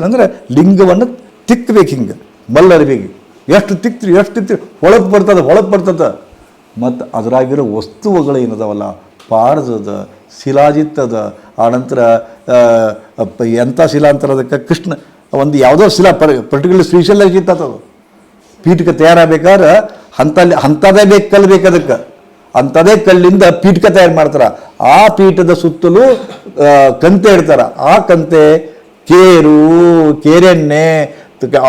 ಅಂದ್ರೆ ಲಿಂಗವನ್ನು ತಿಕ್ಕಬೇಕು ಹಿಂಗೆ ಮಲ್ಲರಿಬೇಕು ಎಷ್ಟು ತಿಕ್ತಿರಿ ಎಷ್ಟು ತಿಕ್ತಿರಿ, ಹೊಳಪು ಬರ್ತದ ಹೊಳಪು ಬರ್ತದ. ಮತ್ತು ಅದರಾಗಿರೋ ವಸ್ತುಗಳು ಏನದವಲ್ಲ, ಪಾರದದ, ಶಿಲಾಜಿತ್ತದ ಆನಂತರ ಎಂಥ ಶಿಲಾ ಅಂತಾರೆ ಅದಕ್ಕೆ? ಕೃಷ್ಣ, ಒಂದು ಯಾವುದೋ ಶಿಲಾ, ಪರ್, ಪರ್ಟಿಕ್ಯುಲರ್ ಸ್ಪೆಷಲ್ ಇತ್ತದು ಪೀಠಕ್ಕೆ ತಯಾರಾಗಬೇಕಾದ್ರೆ ಅಂಥಲ್ಲಿ ಅಂಥದೇ ಬೇಕು ಕಲ್ಲು ಬೇಕು ಅದಕ್ಕೆ. ಅಂಥದೇ ಕಲ್ಲಿಂದ ಪೀಠಕ್ಕೆ ತಯಾರು ಮಾಡ್ತಾರೆ. ಆ ಪೀಠದ ಸುತ್ತಲೂ ಕಂತೆ ಇಡ್ತಾರೆ. ಆ ಕಂತೆ ಕೇರು, ಕೇರೆಣ್ಣೆ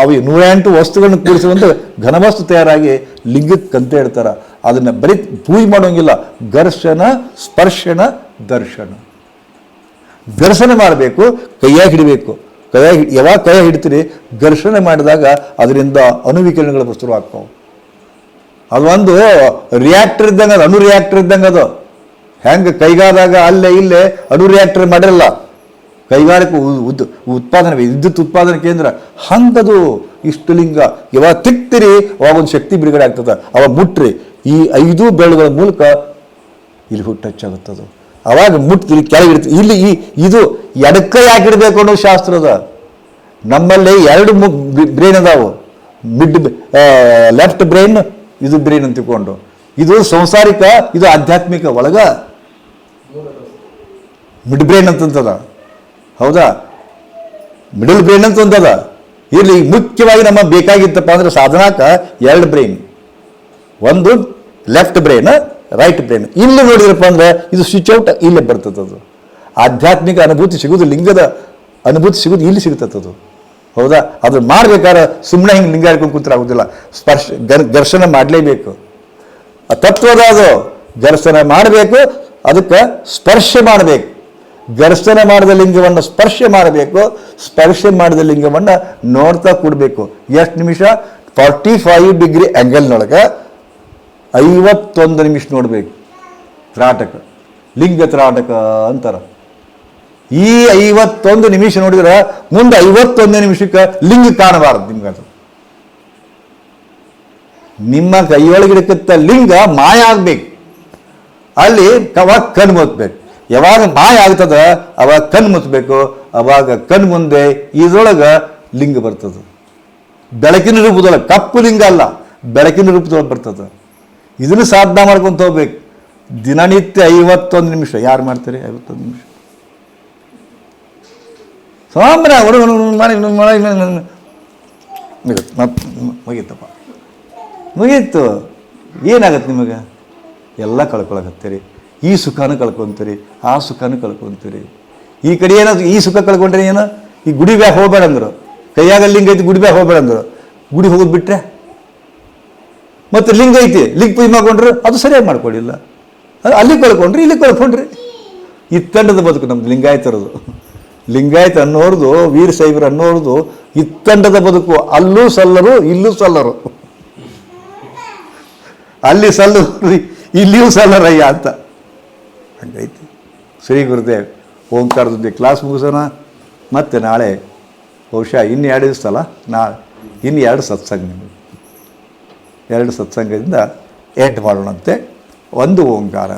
ಅವು ನೂರೆಂಟು ವಸ್ತುಗಳನ್ನು ಕೂಡಿಸುವಂಥ ಘನವಸ್ತು ತಯಾರಾಗಿ ಲಿಂಗಕ್ಕೆ ಅಂತ ಹೇಳ್ತಾರೆ. ಅದನ್ನು ಬರೀ ಪೂಜೆ ಮಾಡೋಂಗಿಲ್ಲ, ಘರ್ಷಣ ಸ್ಪರ್ಶನ ದರ್ಶನ. ಘರ್ಷಣೆ ಮಾಡಬೇಕು, ಕೈಯಾಗಿ ಹಿಡಬೇಕು. ಕೈಯಾಗಿ ಯಾವಾಗ ಕೈಯಾಗಿ ಹಿಡ್ತೀರಿ? ಘರ್ಷಣೆ ಮಾಡಿದಾಗ ಅದರಿಂದ ಅಣುವಿಕಿರಣಗಳು ಶುರುವಾಗ್ತಾವೆ ಅದು ಒಂದು ರಿಯಾಕ್ಟರ್ ಇದ್ದಂಗೆ ಅದು, ಅಣು ರಿಯಾಕ್ಟರ್ ಇದ್ದಂಗೆ ಅದು. ಹೆಂಗೆ ಕೈಗಾದಾಗ ಅಲ್ಲೇ ಇಲ್ಲೇ ಅಣು ರಿಯಾಕ್ಟರ್ ಮಾಡಿರಲ್ಲ. ಕೈಗಾರಿಕೆ ಉದ್ ಉತ್ಪಾದನೆ, ವಿದ್ಯುತ್ ಉತ್ಪಾದನೆ ಕೇಂದ್ರ, ಹಂತದು ಇಷ್ಟು ಲಿಂಗ. ಯಾವಾಗ ತಿಕ್ತಿರಿ ಅವಾಗ ಒಂದು ಶಕ್ತಿ ಬಿಡುಗಡೆ ಆಗ್ತದೆ. ಅವಾಗ ಮುಟ್ರಿ. ಈ ಐದು ಬೆಳೆಗಳ ಮೂಲಕ ಇಲ್ಲಿ ಹುಟ್ಟು ಟಚ್ ಆಗುತ್ತದೆ ಅವಾಗ ಮುಟ್ತಿ ಕೆಳಗಿಡ್ತು ಇಲ್ಲಿ ಈ ಇದು ಎಡಕ್ಕ ಯಾಕಿಡಬೇಕು ಅನ್ನೋ ಶಾಸ್ತ್ರದ ನಮ್ಮಲ್ಲಿ ಎರಡು ಬ್ರೈನ್ ಅದಾವು. ಮಿಡ್ ಲೆಫ್ಟ್ ಬ್ರೈನ್, ಇದು ಬ್ರೈನ್ ಅಂತ ತಿಳ್ಕೊಂಡು. ಇದು ಸಂಸಾರಿಕ, ಇದು ಆಧ್ಯಾತ್ಮಿಕ ಒಳಗ. ಮಿಡ್ ಬ್ರೈನ್ ಅಂತಂತದ. ಹೌದಾ? ಮಿಡಲ್ ಬ್ರೈನ್ ಅಂತ ಒಂದದ ಇಲ್ಲಿ ಮುಖ್ಯವಾಗಿ ನಮ್ಮ ಬೇಕಾಗಿತ್ತಪ್ಪ ಅಂದ್ರೆ ಸಾಧನಾಕ ಎರಡು ಬ್ರೈನ್ ಒಂದು ಲೆಫ್ಟ್ ಬ್ರೈನ್ ರೈಟ್ ಬ್ರೈನ್ ಇಲ್ಲಿ ನೋಡಿದ್ರಪ್ಪ ಅಂದ್ರೆ ಇದು ಸ್ವಿಚ್ ಔಟ್ ಇಲ್ಲಿ ಬರ್ತದದು ಅದು. ಆಧ್ಯಾತ್ಮಿಕ ಅನುಭೂತಿ ಸಿಗುವುದು ಲಿಂಗದ ಅನುಭೂತಿ ಸಿಗುವುದು ಇಲ್ಲಿ ಸಿಗುತ್ತದು ಹೌದಾ? ಅದು ಮಾಡ್ಬೇಕಾದ್ರೆ ಸುಮ್ಮನೆ ಹಿಂಗೆ ಲಿಂಗ ಹಿಡ್ಕೊಂಡು ಕೂತ್ರೆ ಆಗೋದಿಲ್ಲ. ಸ್ಪರ್ಶ ದರ್ಶನ ಮಾಡಲೇಬೇಕು. ಆ ತತ್ವದ ಅದು ದರ್ಶನ ಮಾಡಬೇಕು, ಅದಕ್ಕೆ ಸ್ಪರ್ಶ ಮಾಡಬೇಕು. ಘರ್ಷಣೆ ಮಾಡಿದ ಲಿಂಗವನ್ನು ಸ್ಪರ್ಶ ಮಾಡಬೇಕು, ಸ್ಪರ್ಶ ಮಾಡಿದ ಲಿಂಗವನ್ನು ನೋಡ್ತಾ ಕೂಡಬೇಕು. ಎಷ್ಟು ನಿಮಿಷ? ಫಾರ್ಟಿ ಫೈವ್ ಡಿಗ್ರಿ ಆ್ಯಂಗಲ್ನೊಳಗೆ ಐವತ್ತೊಂದು ನಿಮಿಷ ನೋಡಬೇಕು. ತ್ರಾಟಕ. ಲಿಂಗ ತ್ರಾಟಕ ಅಂತಾರೆ. ಈ ಐವತ್ತೊಂದು ನಿಮಿಷ ನೋಡಿದ್ರೆ ಮುಂದೆ ಐವತ್ತೊಂದು ನಿಮಿಷಕ್ಕೆ ಲಿಂಗ ಕಾಣಬಾರದು ನಿಮ್ಗೆ ಅದು ನಿಮ್ಮ ಕೈಯೊಳಗಿಡಕ್ಕಂಥ ಲಿಂಗ ಮಾಯ ಆಗಬೇಕು. ಅಲ್ಲಿ ಕವಾಗ ಕಣ್ಣು ಮುತ್ತಬೇಕು ಯಾವಾಗ ಮಾಯ ಆಗ್ತದ ಅವಾಗ ಕಣ್ಣು ಮುಚ್ಚಬೇಕು, ಅವಾಗ ಕಣ್ಣು ಮುಂದೆ ಇದ್ರೊಳಗೆ ಲಿಂಗ ಬರ್ತದೆ. ಬೆಳಕಿನ ರೂಪದೊಳಗೆ, ಕಪ್ಪು ಲಿಂಗ ಅಲ್ಲ, ಬೆಳಕಿನ ರೂಪದೊಳಗೆ ಬರ್ತದೆ. ಇದನ್ನು ಸಾಧನ ಮಾಡ್ಕೊಂತ ಹೋಗ್ಬೇಕು. ದಿನನಿತ್ಯ ಐವತ್ತೊಂದು ನಿಮಿಷ. ಯಾರು ಮಾಡ್ತಾರೆ? ಐವತ್ತೊಂದು ನಿಮಿಷ. ಸಾಂಬ್ರ ಅವರು ಮಾಡಿ ಮಾಡಿ ಮುಗೀತು. ಏನಾಗತ್ತೆ ನಿಮಗೆ? ಎಲ್ಲ ಕಳ್ಕೊಳಕತ್ತೀರಿ. ಈ ಸುಖನೂ ಕಳ್ಕೊಂತೀರಿ, ಆ ಸುಖನೂ ಕಳ್ಕೊಂತೀರಿ. ಈ ಕಡೆ ಏನಾದ್ರು ಈ ಸುಖ ಕಳ್ಕೊಂಡ್ರೆ ಏನು? ಈ ಗುಡಿ ಬ್ಯಾಗ ಹೋಗ್ಬೇಡ ಅಂದರು ಕೈಯಾಗ ಲಿಂಗ ಐತಿ, ಗುಡಿ ಬ್ಯಾಗ ಹೋಗ್ಬೇಡ ಅಂದರು ಗುಡಿ ಹೋಗೋದು ಬಿಟ್ರೆ? ಮತ್ತು ಲಿಂಗ ಐತಿ, ಲಿಂಗ ಪೂಜೆ ಮಾಡ್ಕೊಂಡ್ರು ಅದು ಸರಿಯಾಗಿ ಮಾಡ್ಕೊಳ್ಳಿಲ್ಲ ಅಲ್ಲಿ ಕಳ್ಕೊಂಡ್ರಿ, ಇಲ್ಲಿ ಕಳ್ಕೊಂಡ್ರಿ. ಇತ್ತಂಡದ ಬದುಕು ನಮ್ದು ಲಿಂಗಾಯತರದು ಲಿಂಗಾಯತ ಅನ್ನೋರ್ದು, ವೀರ ಶೈವರು ಅನ್ನೋರ್ದು ಇತ್ತಂಡದ ಬದುಕು. ಅಲ್ಲೂ ಸಲ್ಲರು, ಇಲ್ಲೂ ಸಲ್ಲರು. ಅಲ್ಲಿ ಸಲ್ಲರು ಇಲ್ಲಿಯೂ ಸಲ್ಲರಯ್ಯ ಅಂತ. ಹಂಗೈತಿ. ಶ್ರೀ ಗುರುದೇವ್ ಓಂಕಾರದೊಂದಿಗೆ ಕ್ಲಾಸ್ ಮುಗಿಸೋಣ. ಮತ್ತೆ ನಾಳೆ, ಬಹುಶಃ ಇನ್ನು ಎರಡು ದಿವಸಲ್ಲ ನಾ, ಇನ್ನು ಎರಡು ಸತ್ಸಂಗ ಎರಡು ಸತ್ಸಂಗದಿಂದ ಎಂಟು ಮಾಡೋಣಂತೆ. ಒಂದು ಓಂಕಾರ.